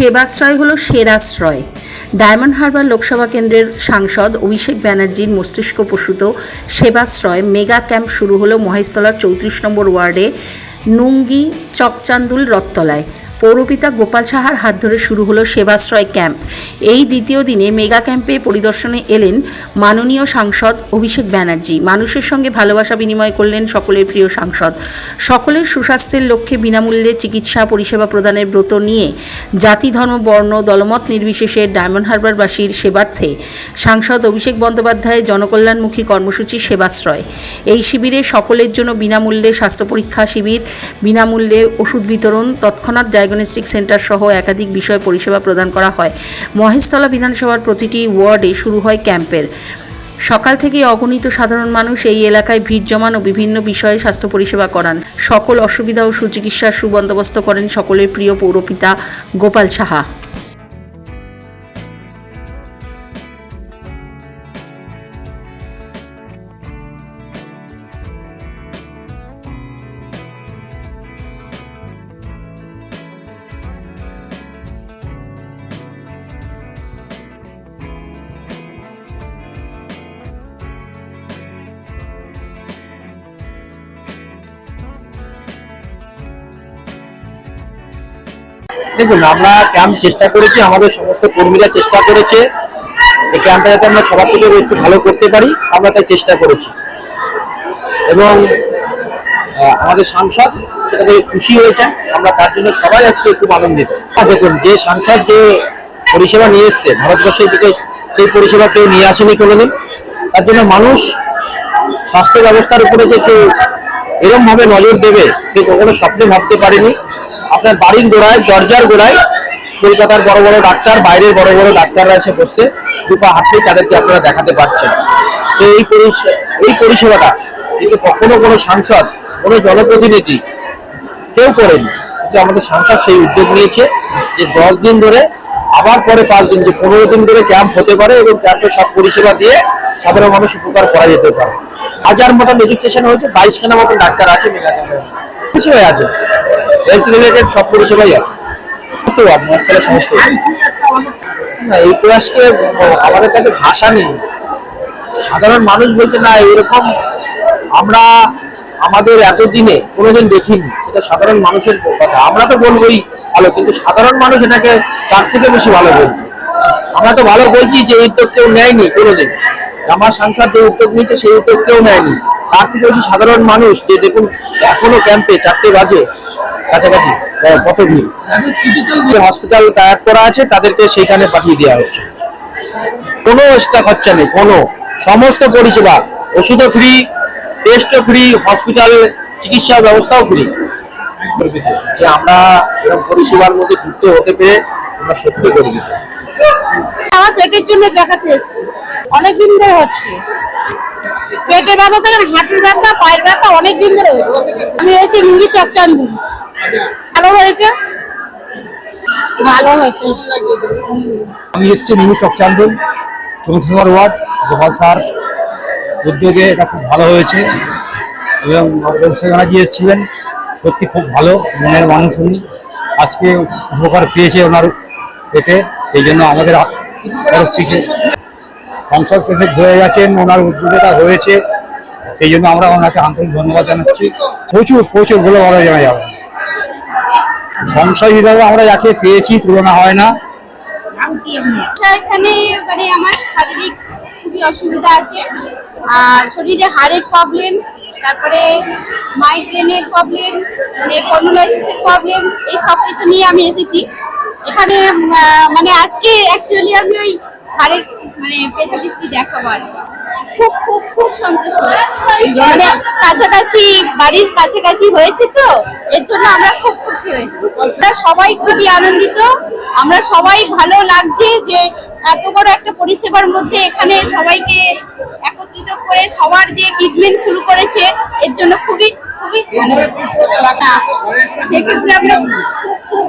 সেবাশ্রয় হলো সেরাশ্রয়। ডায়মন্ড হারবার লোকসভা কেন্দ্রের সাংসদ অভিষেক ব্যানার্জির মস্তিষ্ক প্রসূত সেবাশ্রয় মেগা ক্যাম্প শুরু হলো মহেশতলার চৌত্রিশ নম্বর ওয়ার্ডে, নুঙ্গি চকচান্দুল রথতলায়। পৌরপিতা গোপাল সাহার হাত ধরে শুরু হলো সেবাশ্রয় ক্যাম্প। এই দ্বিতীয় দিনে মেগা ক্যাম্পে পরিদর্শনে এলেন মাননীয় সাংসদ অভিষেক ব্যানার্জি। মানুষের সঙ্গে ভালোবাসা বিনিময় করলেন সকলের প্রিয় সাংসদ। সকলের সুস্বাস্থ্যের লক্ষ্যে বিনামূল্যে চিকিৎসা পরিষেবা প্রদানের ব্রত নিয়ে জাতি, ধর্ম, বর্ণ, দলমত নির্বিশেষে ডায়মন্ড হারবারবাসীর সেবার্থে সাংসদ অভিষেক বন্দ্যোপাধ্যায় জনকল্যাণমুখী কর্মসূচি সেবাশ্রয়। এই শিবিরে সকলের জন্য বিনামূল্যে স্বাস্থ্য পরীক্ষা শিবির, বিনামূল্যে ওষুধ বিতরণ, তৎক্ষণাৎ ডায়াগনস্টিক সেন্টার সহ একাধিক বিষয় পরিষেবা প্রদান করা হয়। মহেশতলা বিধানসভার প্রতিটি ওয়ার্ডে শুরু হয় ক্যাম্পের। সকাল থেকেই অগণিত সাধারণ মানুষ এই এলাকায় ভিড় জমান ও বিভিন্ন বিষয়ে স্বাস্থ্য পরিষেবা করান। সকল অসুবিধা ও সুচিকিৎসার সুবন্দোবস্ত করেন সকলের প্রিয় পৌরপিতা গোপাল সাহা। দেখুন, আমরা ক্যাম্প চেষ্টা করেছি, আমাদের সমস্ত কর্মীরা চেষ্টা করেছে। এই ক্যাম্পটা যাতে আমরা সবার থেকে একটু ভালো করতে পারি, আমরা তাই চেষ্টা করেছি। এবং আমাদের সাংসদ সেটাতে খুশি হয়েছেন, আমরা তার জন্য সবাই একটু খুব আনন্দিত। দেখুন, যে সাংসদ যে পরিষেবা নিয়ে এসছে, ভারতবর্ষের দিকে সেই পরিষেবা কেউ নিয়ে আসেনি কোনোদিন। তার জন্য মানুষ স্বাস্থ্য ব্যবস্থার উপরে যে কেউ এরকম ভাবে নজর দেবে কেউ কখনো স্বপ্নে ভাবতে পারেনি। আপনার বাড়ির গোড়ায়, দরজার গোড়ায় কলকাতার বড় বড় ডাক্তার, বাইরের বড় বড় ডাক্তাররা এসে বসছে। দুপা হাঁটলে তাদেরকে আপনারা দেখাতে পারছেন। তো এই এই পরিষেবাটা কিন্তু কখনো কোনো সাংসদ, কোনো জনপ্রতিনিধি কেউ করেনি। কিন্তু আমাদের সাংসদ সেই উদ্যোগ নিয়েছে যে দশ দিন ধরে, আবার পরে পাঁচ দিন, যে পনেরো দিন ধরে ক্যাম্প হতে পারে এবং ক্যাম্পে সব পরিষেবা দিয়ে সাধারণ মানুষ উপকার করা যেতে পারে। হাজার মতন রেজিস্ট্রেশন হয়েছে বাইশ খানা মতন ডাক্তার আছে পরিষেবাই আছে হেলথ রিলেটেড সব পরিষেবাই আছে। সমস্ত ওয়ার্ড সমস্ত না এই প্রয়াসকে আমাদের কাছে ভাষা নেই। সাধারণ মানুষ বলছে না এরকম আমরা আমাদের এতদিনে কোনোদিন দেখিনি। সেটা সাধারণ মানুষের কথা। আমরা তো বলবোই ভালো কিন্তু সাধারণ মানুষ এটাকে তার থেকে বেশি ভালো বলছে। আমরা তো ভালো বলছি যে এই উদ্যোগ কেউ নেয়নি কোনোদিন। আমার সাংসদ যে উদ্যোগ নিয়েছে সেই উদ্যোগ কেউ নেয়নি। তার থেকে বেশি সাধারণ মানুষ যে দেখুন এখনও ক্যাম্পে চারটে বাজে কাছাকাছি আহ, কত ভিড় যে হসপিটাল তৈরি করা আছে তাদেরকে সেইখানে পাঠিয়ে দেওয়া হচ্ছে। কোনো এক্সট্রা খরচা নেই কোনো। সমস্ত পরিষেবা। ওষুধও ফ্রি টেস্টও ফ্রি হসপিটাল চিকিৎসা ব্যবস্থাও ফ্রি যে আমরা এরকম পরিষেবার মধ্যে যুক্ত হতে পেরে আমরা সত্যি গর্বিত। আমার পেটের জন্য দেখাতে এসেছি। অনেকদিন ধরে হচ্ছে। পেটে ব্যথা থেকে হাঁটুর ব্যথা পায়ের ব্যথা অনেক দিন ধরে হচ্ছে। আমি এসেছি রুগী চকচান্দু ভালো হয়েছে? ভালো হয়েছে। আমি এসেছি নিউ চকচান্দন চৌত্রিশ নম্বর ওয়ার্ড, গোপাল স্যার। উদ্যোগে এটা খুব ভালো হয়েছে। এবং ব্যানার্জি এসেছিলেন। সত্যি খুব ভালো, মনের মানুষ উনি। আজকে উপকার পেয়েছে ওনার এতে, সেই জন্য আমাদের থেকে সংসদ শেষে হয়ে গেছেন, ওনার উদ্যোগটা হয়েছে। সেই জন্য আমরা ওনাকে আন্তরিক ধন্যবাদ জানাচ্ছি। প্রচুর প্রচুর, বলে বলা যাবে যাবে। সংশয় হিসাবে আমরা যাকে পেয়েছি, তুলনা হয় না। এখানে মানে আমার শারীরিক খুবই অসুবিধা আছে। আর শরীরে হাড়ের প্রবলেম তারপরে মাইগ্রেনের প্রবলেম মানে কর্নোলাইসিসের প্রবলেম এই সব কিছু নিয়ে আমি এসেছি। এখানে মানে আজকে অ্যাকচুয়ালি আমি ওই হাড়ের মানে স্পেশালিস্টই দেখাবো আর। খুব খুব খুব সন্তুষ্ট মানে কাছাকাছি, বাড়ির কাছাকাছি হয়েছে তো, এর জন্য আমরা খুব খুশি হয়েছি। আমরা সবাই খুবই আনন্দিত। আমরা সবাই ভালো লাগছে যে এত বড় একটা পরিষেবার মধ্যে এখানে সবাইকে একত্রিত করে সবার যে ট্রিটমেন্ট শুরু করেছে, এর জন্য খুবই খুবই সেক্ষেত্রে আমরা খুব খুব